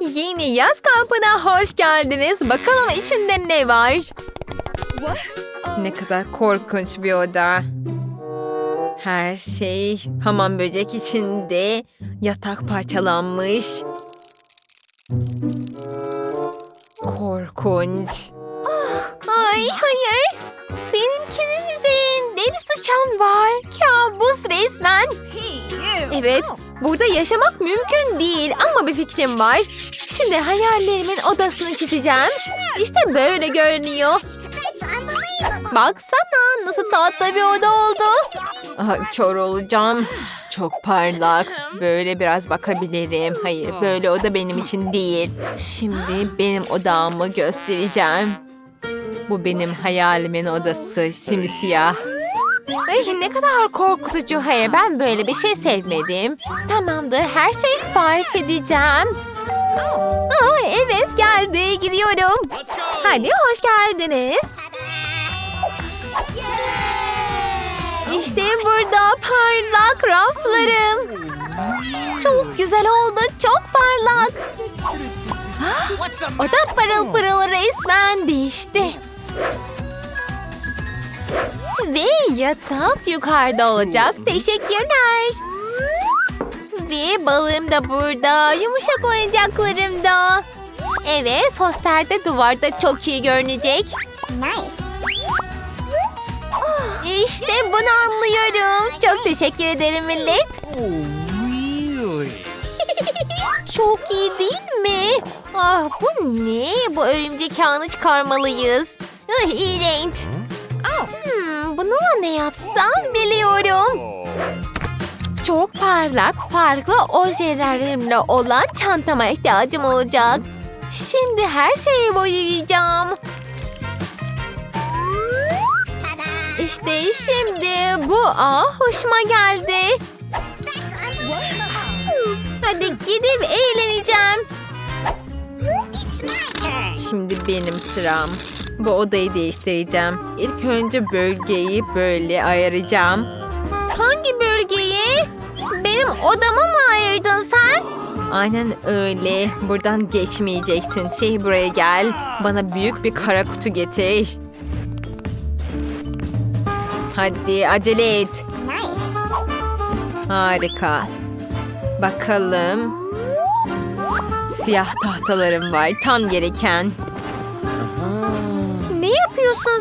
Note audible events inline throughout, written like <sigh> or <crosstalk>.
Yeni yaz kampına hoş geldiniz. Bakalım içinde ne var? Ne kadar korkunç bir oda. Her şey hamam böcek içinde. Yatak parçalanmış. Korkunç. Ay hayır. Benimkinin üzerinde bir sıçan var. Kabus resmen. Evet, burada yaşamak mümkün değil ama bir fikrim var. Şimdi hayallerimin odasını çizeceğim. İşte böyle görünüyor. Baksana nasıl tatlı bir oda oldu. Aha, kör olacağım. Çok parlak. Böyle biraz bakabilirim. Hayır, böyle oda benim için değil. Şimdi benim odamı göstereceğim. Bu benim hayalimin odası. Simsiyah. Ay ne kadar korkutucu. Hayır ben böyle bir şey sevmedim. Tamamdır her şeyi sipariş edeceğim. Aa, evet geldi gidiyorum. Hadi hoş geldiniz. İşte burada parlak raflarım. Çok güzel oldu çok parlak. O da parıl pırıl resmen değişti. Ve yatak yukarıda olacak. Teşekkürler. Ve balığım da burada. Yumuşak oyuncaklarım da. Evet posterde duvarda çok iyi görünecek. <gasps> İşte bunu anlıyorum. Çok teşekkür ederim millet. really? <laughs> Çok iyi değil mi? Ah bu ne? Bu örümcek ağını çıkarmalıyız. İğrenç. Ne yapsam biliyorum. Çok parlak, farklı ojelerimle olan çantama ihtiyacım olacak. Şimdi her şeyi boyayacağım. İşte şimdi bu ah hoşuma geldi. Hadi gidip eğleneceğim. Şimdi benim sıram. Bu odayı değiştireceğim. İlk önce bölgeyi böyle ayıracağım. Hangi bölgeyi? Benim odamı mı ayırdın sen? Aynen öyle. Buradan geçmeyecektin. Şey buraya gel. Bana büyük bir kara kutu getir. Hadi acele et. Harika. Bakalım. Siyah tahtalarım var. Tam gereken.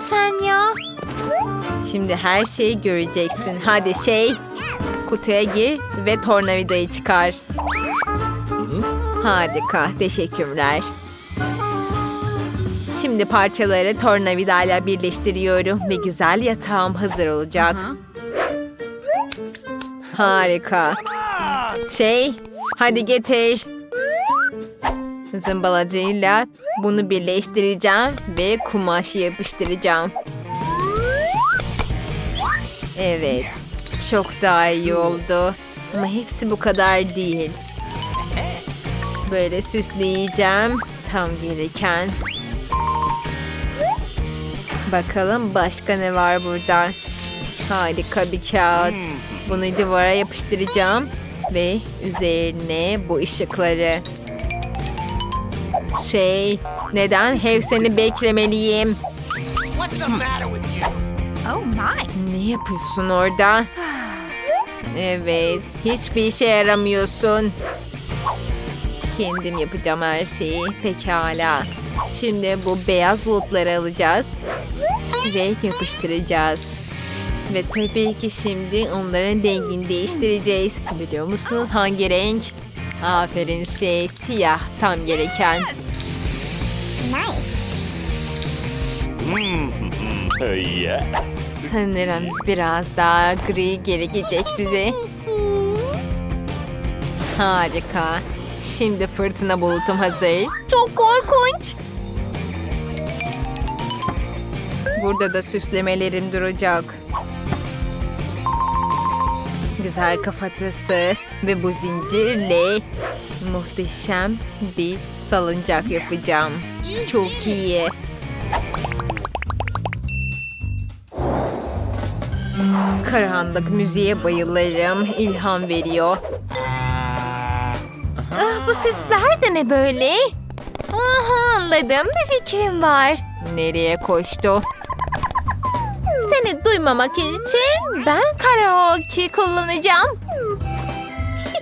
Sen ya? Şimdi her şeyi göreceksin. Hadi şey. Kutuya gir ve tornavidayı çıkar. Harika. Teşekkürler. Şimdi parçaları tornavidayla birleştiriyorum ve güzel yatağım hazır olacak. Harika. Şey, hadi getir. Zımbalacıyla bunu birleştireceğim ve kumaşı yapıştıracağım. Evet, çok daha iyi oldu. Ama hepsi bu kadar değil. Böyle süsleyeceğim. Tam gereken. Bakalım başka ne var burada. Harika bir kağıt. Bunu duvara yapıştıracağım. Ve üzerine bu ışıkları. Şey, neden hepsini beklemeliyim? What's the matter with you? Oh my. Ne yapıyorsun orada? Evet, hiçbir işe yaramıyorsun. Kendim yapacağım her şeyi. Pekala. Şimdi bu beyaz bulutları alacağız. Ve yapıştıracağız. Ve tabii ki şimdi onların rengini değiştireceğiz. Biliyor musunuz hangi renk? Aferin şey siyah tam gereken. yes. Sanırım biraz daha gri gerekecek bize. Harika. Şimdi fırtına bulutum hazır. Çok korkunç. Burada da süslemelerim duracak. Güzel kafatası ve bu zincirle muhteşem bir salıncak yapacağım. Çok iyi. Karanlık müziğe bayılırım. İlham veriyor. Ah, Bu sesler de ne böyle? Aha anladım bir fikrim var. Nereye koştu? Seni duymamak için ben karaoke kullanacağım.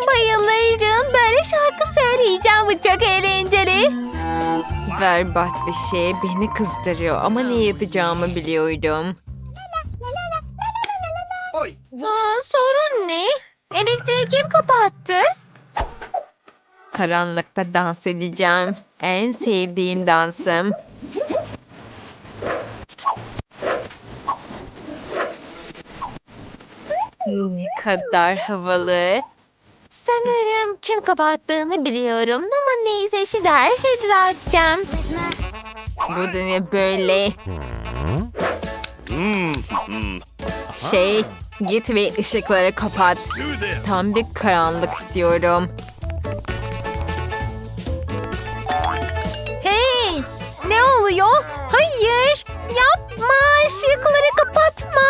Bayılırım. Böyle şarkı söyleyeceğim. Bu çok eğlenceli. Berbat bir şey. Beni kızdırıyor ama ne yapacağımı biliyorum. Aa, sorun ne? Elektriği kim kapattı? Karanlıkta dans edeceğim. En sevdiğim dansım. Ne kadar havalı. Sanırım kim kapattığını biliyorum ama neyse şimdi her şeyi düzelteceğim. Bu da ne böyle? Mm, mm. Şey, git ve ışıkları kapat. Tam bir karanlık istiyorum. Hey! Ne oluyor? Hayır! Yapma! Işıkları kapatma!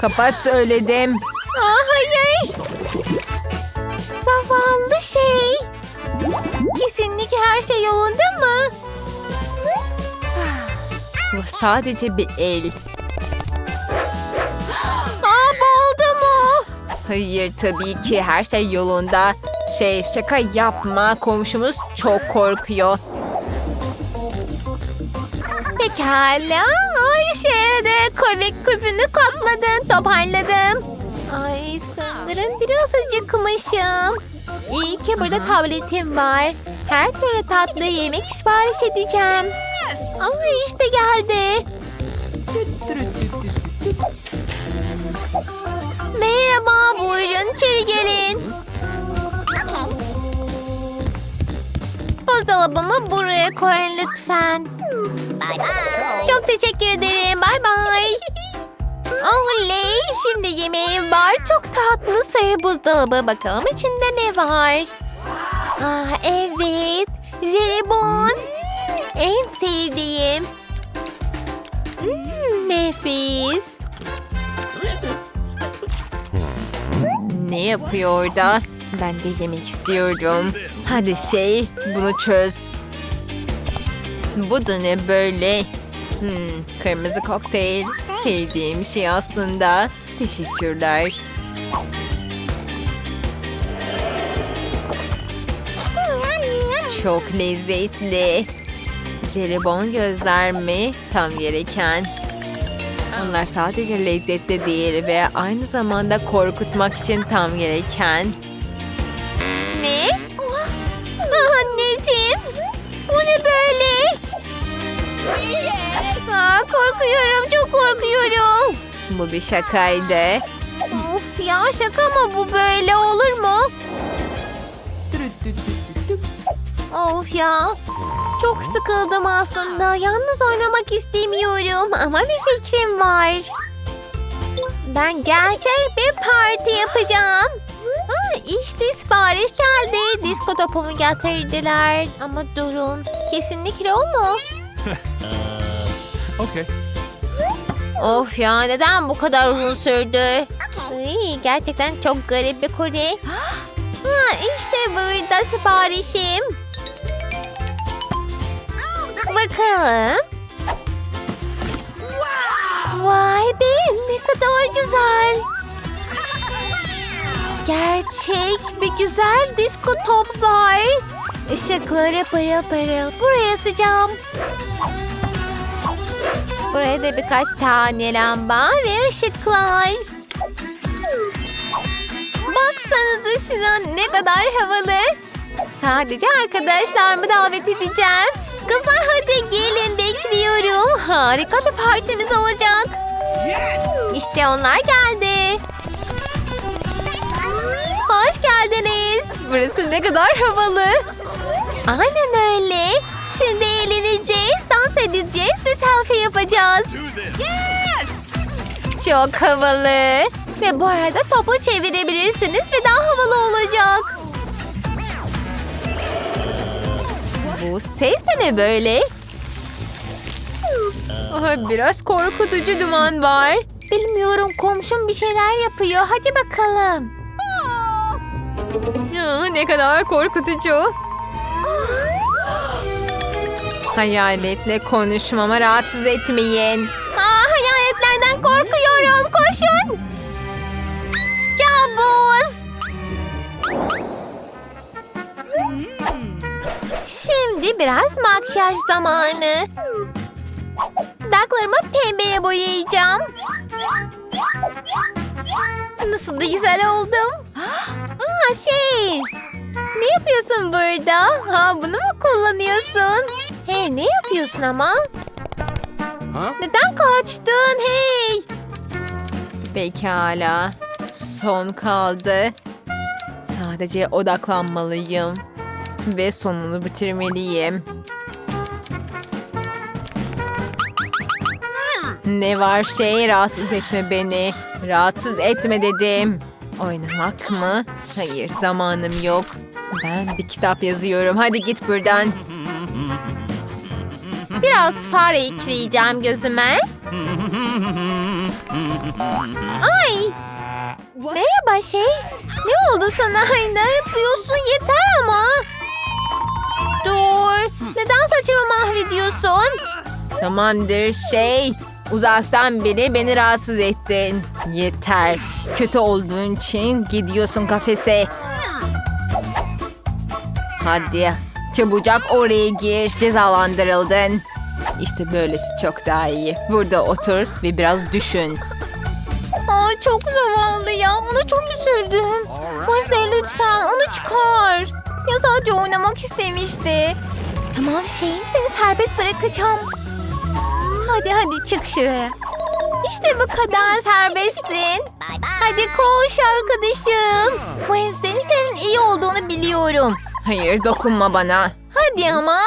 Kapat söyledim. Aa, hayır! Zavallı şey! Kesinlikle her şey yolunda mı? Bu sadece bir el. Hayır tabii ki her şey yolunda. Şey şaka yapma komşumuz çok korkuyor. Pekala. Ay şeyde komik küpünü katladın toparladım. Ay sanırım biraz acıkmışım. İyi ki burada tabletim var. Her türlü tatlı yemek sipariş edeceğim. Ay işte geldi. Merhaba, buyurun içeri gelin. Buzdolabımı buraya koyun lütfen. Çok teşekkür ederim. Bay bay. <laughs> Oley, şimdi yemeğim var. Çok tatlı sarı buzdolabı. Bakalım içinde ne var? Ah evet, jelibon. En sevdiğim. Hmm, nefis. Ne yapıyor orada? Ben de yemek istiyorum. Hadi şey, bunu çöz. Bu da ne böyle? Hmm, kırmızı kokteyl. Sevdiğim şey aslında. Teşekkürler. Çok lezzetli. Jelibon gözler mi? Tam gereken. Onlar sadece lezzetli değil ve aynı zamanda korkutmak için tam gereken. Ne? Ah, anneciğim. Bu ne böyle? Aa, korkuyorum, çok korkuyorum. Bu bir şakaydı. Of ya şaka mı bu böyle olur mu? Of ya. Çok sıkıldım aslında. Yalnız oynamak istemiyorum ama bir fikrim var. Ben gerçek bir parti yapacağım. Ha, işte sipariş geldi. Disko topumu getirdiler. Ama durun. Kesinlikle o mu? <laughs> Okay. Of ya neden bu kadar uzun sürdü? Ay, gerçekten çok garip bir kuri. <gasps> Ha, işte burada siparişim. Bakalım. Vay be ne kadar güzel. Gerçek bir güzel disko top var. Işıkları parıl parıl. Buraya asacağım. Buraya da birkaç tane lamba ve ışıklar. Baksanıza şuna ne kadar havalı. Sadece arkadaşlarımı davet edeceğim. Kızlar hadi gelin bekliyorum. Harika bir partimiz olacak. Yes! İşte onlar geldi. Hoş geldiniz. Burası ne kadar havalı. Aynen öyle. Şimdi eğleneceğiz, dans edeceğiz ve selfie yapacağız. This. Çok havalı. Ve bu arada topu çevirebilirsiniz ve daha havalı olacak. Bu ses de ne böyle? Aha, biraz korkutucu duman var. Bilmiyorum komşum bir şeyler yapıyor. Hadi bakalım. Ya, ne kadar korkutucu. Hayaletle konuşmama rahatsız etmeyin. Aa, hayaletlerden korkuyorum. Koşun. Biraz makyaj zamanı. Dudaklarımı pembeye boyayacağım. Nasıl da güzel oldum. Aa şey. Ne yapıyorsun burada? Ha bunu mu kullanıyorsun? Hey ne yapıyorsun ama? Huh? Neden kaçtın? Hey. Pekala. Son kaldı. Sadece odaklanmalıyım. Ve sonunu bitirmeliyim. Ne var şey rahatsız etme beni. Rahatsız etme dedim. Oynamak mı? Hayır zamanım yok. Ben bir kitap yazıyorum. Hadi git buradan. Biraz fare ekleyeceğim gözüme. Ay. Merhaba şey. Ne oldu sana? <laughs> Ne yapıyorsun? Yeter ama. Dur. Neden saçımı mahvediyorsun? Tamamdır şey. Uzaktan biri beni rahatsız ettin. Yeter. Kötü olduğun için gidiyorsun kafese. Hadi çabucak oraya gir. Cezalandırıldın. İşte böylesi çok daha iyi. Burada otur ve biraz düşün. Aa, çok zavallı ya. Ona çok üzüldüm. Wednesday lütfen onu çıkar. Ya sadece oynamak istemişti. Tamam şey seni serbest bırakacağım. Hadi hadi çık şuraya. İşte bu kadar serbestsin. Hadi koş arkadaşım. Wednesday'in senin iyi olduğunu biliyorum. Hayır dokunma bana. Hadi ama.